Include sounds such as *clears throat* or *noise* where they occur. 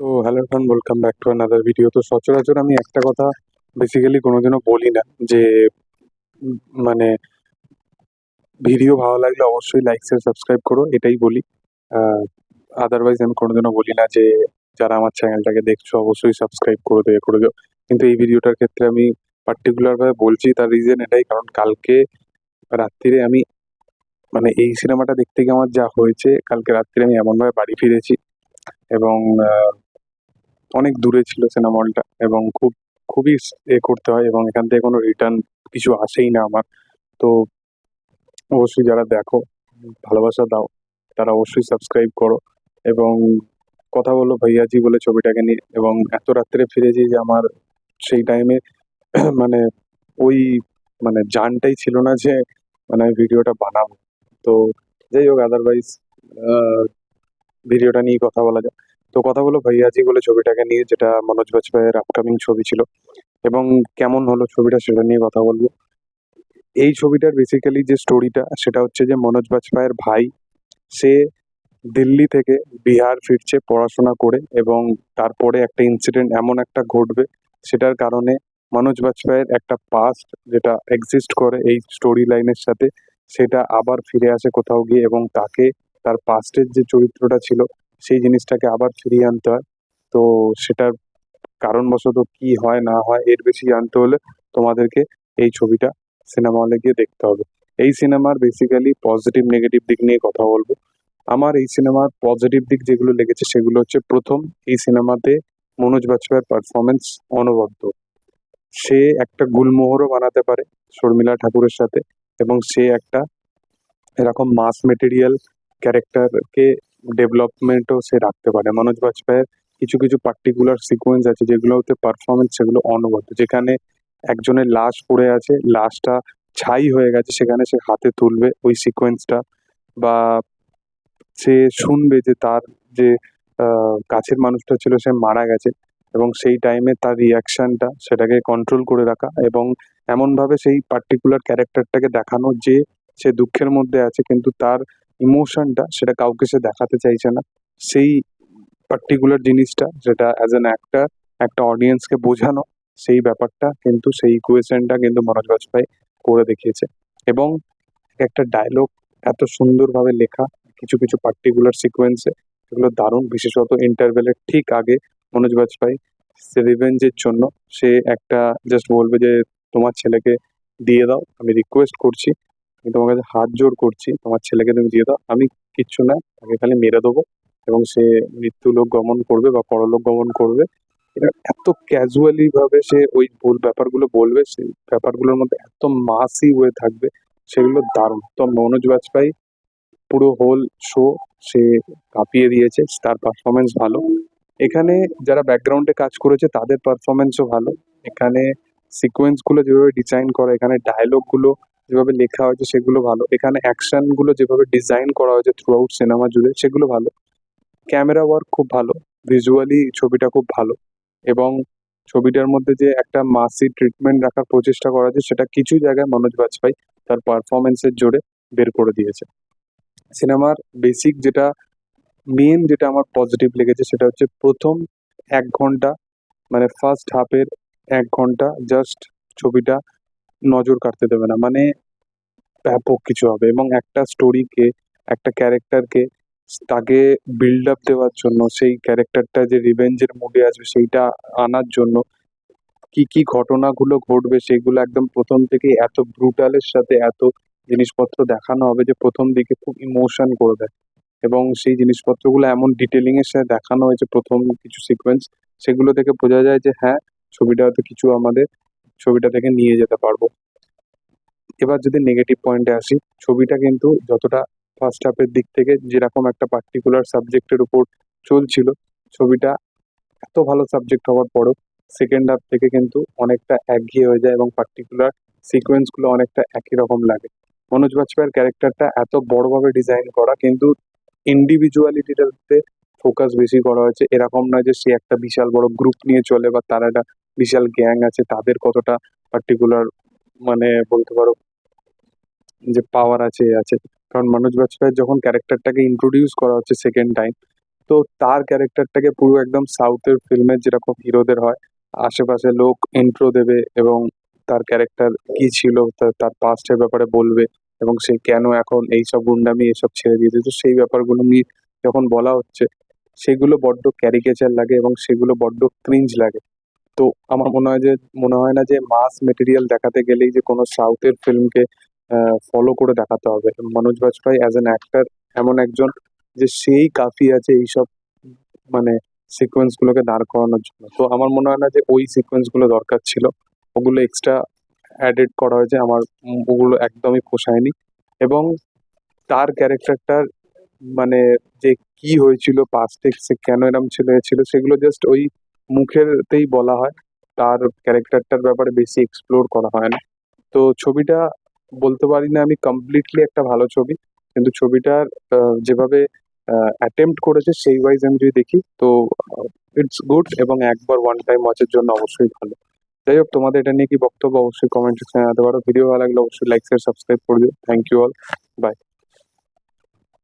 তো hello everyone welcome back to another video তো সচরাচর আমি একটা কথা বেসিক্যালি কোনোদিনও বলি না যে মানে ভিডিও ভালো লাগলে অবশ্যই লাইক শেয়ার সাবস্ক্রাইব করো, এটাই বলি। আদারওয়াইজ আমি কোনোদিনও বলি না যে, যারা আমার চ্যানেলটাকে দেখছ অবশ্যই সাবস্ক্রাইব করে দেবে, করে দিও। কিন্তু এই ভিডিওটার ক্ষেত্রে আমি পার্টিকুলারভাবে বলছি, তার রিজন এটাই। কারণ কালকে রাত্রিরে আমি মানে এই সিনেমাটা দেখতে গিয়ে আমার যা হয়েছে, কালকে রাত্রিরে আমি এমনভাবে বাড়ি ফিরেছি এবং অনেক দূরে ছিল সিনেমা হলটা এবং খুব, খুবই এ করতে হয় এবং এখান থেকে কোনো রিটার্ন কিছু আসেই না আমার। তো অবশ্যই যারা দেখো, ভালোবাসা দাও, তারা অবশ্যই সাবস্ক্রাইব করো এবং কথা বলো ভাইয়াজি বলে ছবিটাকে নিয়ে এবং এত রাত্রে ফিরেছি যে আমার সেই টাইমে *clears throat* মানে ওই মানে জানটাই ছিল না যে মানে আমি ভিডিওটা বানাবো। তো যাই হোক আদারওয়াইজ ভিডিওটা নিয়ে কথা বলা যায় তো কথা বলো ভাইয়াজি বলে ছবিটাকে নিয়ে, যেটা মনোজ বাজপেয়ীর আপকামিং ছবি ছিল, এবং কেমন হলো ছবিটা সেটা নিয়ে কথা বলব। এই ছবিটার বেসিক্যালি যে স্টোরিটা সেটা হচ্ছে যে মনোজ বাজপেয়ীর ভাই, সে দিল্লি থেকে বিহার ফিরছে পড়াশোনা করে, এবং তারপরে একটা ইনসিডেন্ট এমন একটা ঘটবে, সেটার কারণে মনোজ বাজপেয়ীর একটা পাস্ট যেটা এক্সিস্ট করে এই স্টোরি লাইনের সাথে, সেটা আবার ফিরে আসে কোথাও গিয়ে, এবং তাকে, তার পাস্টের যে চরিত্রটা ছিল সেই জিনিসটাকে আবার ফিরিয়ে আনতে হয়। তো সেটার কারণবশত কি হয়, না হয়, এর বেশি জানতে হলে তোমাদেরকে এই ছবিটা সিনেমা হলে গিয়ে দেখতে হবে। এই সিনেমার বেসিক্যালি পজিটিভ নেগেটিভ দিক নিয়ে কথা বলব। আমার এই সিনেমার পজিটিভ দিক যেগুলো লেগেছে, সেগুলো হচ্ছে প্রথম, এই সিনেমাতে মনোজ বাজপেয়ীর পারফরমেন্স অনবদ্য। সে একটা গুলমোহরও বানাতে পারে শর্মিলা ঠাকুরের সাথে এবং সে একটা এরকম মাস মেটেরিয়াল ক্যারেক্টারকে ডেভেলপমেন্টও সে রাখতে পারে। মনোজ বাজপেয়ীর কিছু কিছু পার্টিকুলার সিকোয়েন্স আছে যেগুলোতে পারফরমেন্স সেগুলো অনবদ্য। যেখানে একজনের লাশ পড়ে আছে, লাশটা ছাই হয়ে গেছে, সেখানে সে হাতে তুলবে ওই সিকোয়েন্সটা বা সে শুনবে যে তার যে কাছের মানুষটা ছিল সে মারা গেছে এবং সেই টাইমে তার রিয়াকশনটা সেটাকে কন্ট্রোল করে রাখা এবং এমনভাবে সেই পার্টিকুলার ক্যারেক্টারটাকে দেখানো যে সে দুঃখের মধ্যে আছে, কিন্তু তার ইমোশনটা সেটা কাউকে সে দেখাতে চাইছে না। সেই পার্টিকুলার জিনিসটা যেটা অ্যাজ অ্যান অ্যাক্টার একটা অডিয়েন্সকে বোঝানো, সেই ব্যাপারটা কিন্তু সেই ইকুয়েশনটা কিন্তু মনোজ বাজপেয়ী করে দেখিয়েছে। এবং একটা ডায়লগ এত সুন্দরভাবে লেখা, কিছু কিছু পার্টিকুলার সিকোয়েন্সে এগুলো দারুণ। বিশেষত ইন্টারভেলের ঠিক আগে মনোজ বাজপেয়ী রিভেঞ্জের জন্য সে একটা জাস্ট বলবে যে, তোমার ছেলেকে দিয়ে দাও, আমি রিকোয়েস্ট করছি। আমি তোমার কাছে হাত জোর করছি। তোমার ছেলেকে তুমি দিয়ে দাও। আমি কিচ্ছু না তাকে খালি মেরে দেবো এবং সে মৃত্যুলোক গমন করবে বা পরলোক গমন করবে। এটা এত ক্যাজুয়ালি ভাবে সে ওই ভুল ব্যাপারগুলো বলবে, সেই ব্যাপারগুলোর মধ্যে এত মাসি হয়ে থাকবে, সেগুলো দারুণ। তো মনোজ বাজপেয়ী, পুরো হোল শো সে কাঁপিয়ে দিয়েছে, তার পারফরমেন্স ভালো। এখানে যারা ব্যাকগ্রাউন্ডে কাজ করেছে, তাদের পারফরমেন্সও ভালো। এখানে সিকোয়েন্সগুলো যেভাবে ডিজাইন করা, এখানে ডায়লগগুলো যেভাবে লেখা হয়েছে সেগুলো ভালো। এখানে অ্যাকশনগুলো যেভাবে ডিজাইন করা হয়েছে থ্রু আউট সিনেমা জুড়ে, সেগুলো ভালো। ক্যামেরা ওয়ার্ক খুব ভালো। ভিজুয়ালি ছবিটা খুব ভালো। এবং ছবিটার মধ্যে যে একটা মাসি ট্রিটমেন্ট রাখার প্রচেষ্টা করা হয়েছে, সেটা কিছু জায়গায় মনোজ বাজপেয়ী তার পারফরমেন্সের জোরে বের করে দিয়েছে। সিনেমার বেসিক যেটা মেন যেটা আমার পজিটিভ লেগেছে, সেটা হচ্ছে প্রথম এক ঘণ্টা মানে ফার্স্ট হাফের এক ঘণ্টা জাস্ট ছবিটা নজর কাটতে দেবে না। মানে ব্যাপক কিছু হবে এবং একটা স্টোরিকে একটা ক্যারেক্টারকে তাকে বিল্ড আপ দেওয়ার জন্য, সেই ক্যারেক্টারটা যে রিভেঞ্জের মুডে আসবে, সেইটা আনার জন্য কি কি ঘটনাগুলো ঘটবে, সেগুলো একদম প্রথম থেকে এত ব্রুটালের সাথে এত জিনিসপত্র দেখানো হবে যে প্রথম দিকে খুব ইমোশন করবে এবং সেই জিনিসপত্রগুলো এমন ডিটেলিং এর সাথে দেখানো হয়েছে প্রথম কিছু সিকোয়েন্স সেগুলো থেকে বোঝা যায় যে হ্যাঁ ছবিটা হয়তো কিছু আমাদের ছবিটা থেকে নিয়ে যেতে পারব। এবার যদি নেগেটিভ পয়েন্টে আসি, ছবিটা কিন্তু যতটা ফার্স্ট হাফের দিক থেকে যেরকম একটা পার্টিকুলার সাবজেক্টের উপর চলছিল, ছবিটা এত ভালো সাবজেক্ট হওয়ার পরও সেকেন্ড হাফ থেকে কিন্তু অনেকটা একঘেয়ে হয়ে যায় এবং পার্টিকুলার সিকোয়েন্সগুলো অনেকটা একই রকম লাগে। মনোজ বাজপেয়ীর ক্যারেক্টারটা এত বড়ভাবে ডিজাইন করা কিন্তু ইন্ডিভিজুয়ালিটিটাতে ফোকাস বেশি করা হয়েছে। এরকম নয় যে সে একটা বিশাল বড় গ্রুপ নিয়ে চলে বা তারা একটা বিশাল গ্যাং আছে, তাদের কতটা পার্টিকুলার মানে বলতে পারো যে পাওয়ার আছে আছে। কারণ মনোজ বাজপেয়ীর যখন ক্যারেক্টারটাকে ইন্ট্রোডিউস করা হচ্ছে সেকেন্ড টাইম তো তার ক্যারেক্টারটাকে পুরো একদম সাউথের ফিল্মের যেরকম হিরোদের হয়, আশেপাশে লোক ইন্ট্রো দেবে এবং তার ক্যারেক্টার কি ছিল তার পাস্টের ব্যাপারে বলবে এবং সে কেন এখন এইসব গুন্ডামি, এসব ছেড়ে দিয়েছে। তো সেই ব্যাপারগুলো নিয়ে যখন বলা হচ্ছে, সেগুলো বড্ড ক্যারিকেচার লাগে এবং সেগুলো বড্ড ক্রিঞ্জ লাগে। তো আমার মনে হয় যে, মনে হয় না যে মাস মেটেরিয়াল দেখাতে গেলেই যে কোনো সাউথের ফিল্মকে ফলো করে দেখাতে হবে। Manoj Bajpayee as an actor এমন একজন যে সেই কাফি আছে এইসব মানে সিকোয়েন্স গুলোকে দাঁড় করানোর জন্য। তো আমার মনে হয় না যে ওই সিকোয়েন্সগুলো দরকার ছিল। ওগুলো এক্সট্রা অ্যাডেড করা হয়েছে। আমার ওগুলো একদমই পোষায়নি। এবং তার ক্যারেক্টারটার মানে যে কি হয়েছিল পাস্টে সে কেন এরম ছিল ছিল, সেগুলো জাস্ট ওই মুখেরতেই বলা হয়। তার ক্যারেক্টারটার ব্যাপারে বেশি এক্সপ্লোর করা হয় না। তো ছবিটা বলতে পারি না আমি কমপ্লিটলি একটা ভালো ছবি। কিন্তু ছবিটার যেভাবে অ্যাটেম্প্ট করেছে সেই ওয়াইজ আমি যদি দেখি, তো ইটস গুড এবং একবার ওয়ান টাইম ওয়াচের জন্য অবশ্যই ভালো। যাই হোক, তোমাদের এটা নিয়ে কি বক্তব্য? অবশ্যই কমেন্ট সেকশনে জানাতে পারো। ভিডিও ভালো লাগলে অবশ্যই লাইক শেয়ার সাবস্ক্রাইব করে দিও। Thank you all by